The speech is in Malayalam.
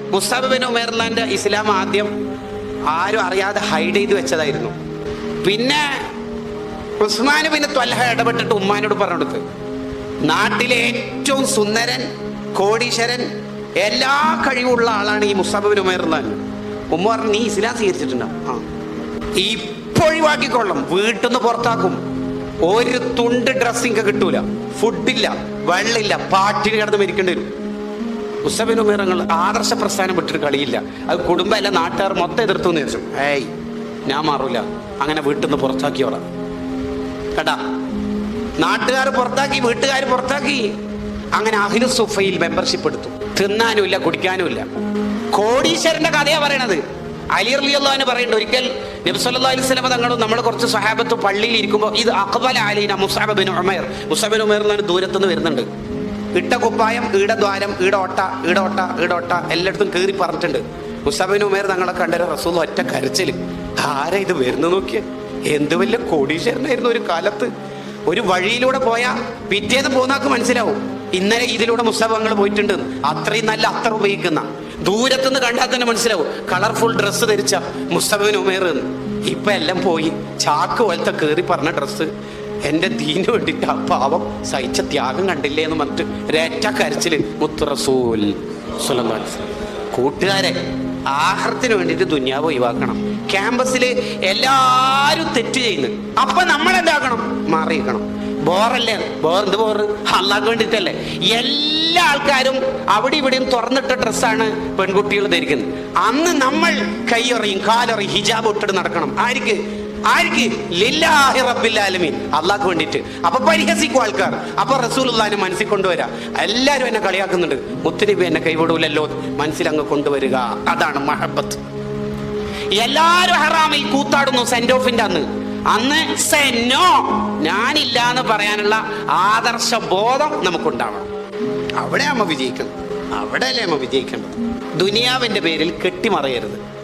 മുസ്താബ് ബിൻ ഇസ്ലാം ആദ്യം ആരും അറിയാതെ ഹൈഡ് ചെയ്ത് വെച്ചതായിരുന്നു. പിന്നെ ഉസ്മാൻ പിന്നെ ത്വൽഹ ഇടപെട്ടിട്ട് ഉമ്മാനോട് പറഞ്ഞു കൊടുത്ത്. നാട്ടിലെ ഏറ്റവും സുന്ദരൻ കോടീശ്വരൻ എല്ലാ കഴിവുള്ള ആളാണ് ഈ മുസ്താബ് ബിൻ ഉമ്മ പറഞ്ഞു നീ ഇസ്ലാം സ്വീകരിച്ചിട്ടുണ്ടോ? ആ. ഇപ്പൊഴിവാക്കിക്കൊള്ളും വീട്ടിൽ നിന്ന് പുറത്താക്കും. ഒരു തുണ്ട് ഡ്രസ്സിങ് കിട്ടൂല. ഫുഡില്ല വെള്ളമില്ല. പാട്ടിന് കിടന്ന് മരിക്കേണ്ടി വരും. ഉമേറങ്ങൾ ആദർശ പ്രസ്ഥാനം വിട്ടിട്ട് കളിയില്ല. അത് കുടുംബമല്ല നാട്ടുകാർ മൊത്തം എതിർത്തു എന്ന് വെച്ചു ഏയ് ഞാൻ മാറൂല. അങ്ങനെ വീട്ടിൽ നിന്ന് പുറത്താക്കിയോളാം കേട്ടാ നാട്ടുകാർ പുറത്താക്കി വീട്ടുകാർ പുറത്താക്കി. അങ്ങനെ അഹിലു സുഫയിൽ മെമ്പർഷിപ്പ് എടുത്തു. തിന്നാനുമില്ല കുടിക്കാനുമില്ല. കോടീശ്വരന്റെ കഥയാ പറയണത്. അലി അള്ളാഹുവിന് പറയുന്നുണ്ട് ഒരിക്കൽ നബ്സല്ലാ അലൈഹി സ്വലമ തങ്ങളും നമ്മൾ കുറച്ച് സഹാബത്ത് പള്ളിയിൽ ഇരിക്കുമ്പോൾ ഇത് അക്ബൽ Aleena Musab bin Umair. Musab bin bin Umair എന്നാണ് ദൂരത്തുനിന്ന് വരുന്നുണ്ട്. ഇട്ട കുപ്പായം ഈട ദ്വാരം ഈടോട്ട ഈട ഒട്ട ഈട ഒട്ട എല്ലായിടത്തും കീറി പറഞ്ഞിട്ടുണ്ട്. മുസാബിൻ ഉമേർ തങ്ങളെ കണ്ടൊരു റസൂൽ ഒറ്റ കരച്ചിൽ ആരാ ഇത് വരുന്നു നോക്കിയ? എന്ത് വലിയ കോടീശ്വരനായിരുന്നു ഒരു കാലത്ത്. ഒരു വഴിയിലൂടെ പോയാ പിറ്റേന്ന് പോന്നാക്ക് മനസ്സിലാവും. ഇന്നലെ ഇതിലൂടെ മുസ്തഫങ്ങൾ പോയിട്ടുണ്ട്. അത്രയും നല്ല അത്ര ഉപയോഗിക്കുന്ന. ദൂരത്തുനിന്ന് കണ്ടാൽ തന്നെ മനസ്സിലാവും. കളർഫുൾ ഡ്രസ്സ് ധരിച്ച മുസ്തഫിന് ഉമേർ ഇപ്പൊ എല്ലാം പോയി. ചാക്ക് പോലത്തെ കയറി പറഞ്ഞ ഡ്രസ്സ് എന്റെ ദീന് വേണ്ടിട്ട് ആ പാവം സഹിച്ച ത്യാഗം കണ്ടില്ലേ എന്ന് പറഞ്ഞിട്ട് രേറ്റ കരച്ചിൽ മുത്തുറസൂൽ. കൂട്ടുകാരെ ആഹാരത്തിന് വേണ്ടിട്ട് ദുന്യാവ് ഒഴിവാക്കണം. ക്യാമ്പസിൽ എല്ലാരും തെറ്റ് ചെയ്യുന്നു. അപ്പൊ നമ്മൾ എന്താക്കണം മാറിയിക്കണം ബോറല്ലേ? ബോർ എന്ത് ബോറ്? അള്ളാക്ക് വേണ്ടിട്ടല്ലേ? എല്ലാ ആൾക്കാരും അവിടെ ഇവിടെയും തുറന്നിട്ട ഡ്രസ്സാണ് പെൺകുട്ടികൾ ധരിക്കുന്നത്. അന്ന് നമ്മൾ കൈയറിയും കാലറിയും ഹിജാബ് ഇട്ടിട്ട് നടക്കണം. ആർക്ക്? ആർക്ക്? ലില്ലാഹി റബ്ബിൽ ആലമീൻ. അള്ളാഹ്ക്ക് വേണ്ടിയിട്ട്. അപ്പൊ പരിഹസിക്കും ആൾക്കാർ. അപ്പൊ റസൂലുള്ളാഹിനെ മനസ്സിൽ കൊണ്ടുവരാ. എല്ലാരും എന്നെ കളിയാക്കുന്നുണ്ട്. മുത്തുനബി എന്നെ കൈവിടൂലല്ലോ. മനസ്സിൽ അങ്ങ് കൊണ്ടുവരിക. അതാണ് മഹബത്ത്. എല്ലാരും ഹറാമിൽ കൂത്താടുന്നു സെന്റ് ഓഫിന്റെ അന്ന്. അന്ന് സെന്നോ. ഞാനില്ല എന്ന് പറയാനുള്ള ആദർശ ബോധം നമുക്കുണ്ടാവണം. അവിടെ അമ്മ വിജയിക്കണം അവിടെ അല്ലേ അമ്മ വിജയിക്കേണ്ടത്? ദുനിയാവിന്റെ പേരിൽ കെട്ടിമറയരുത്.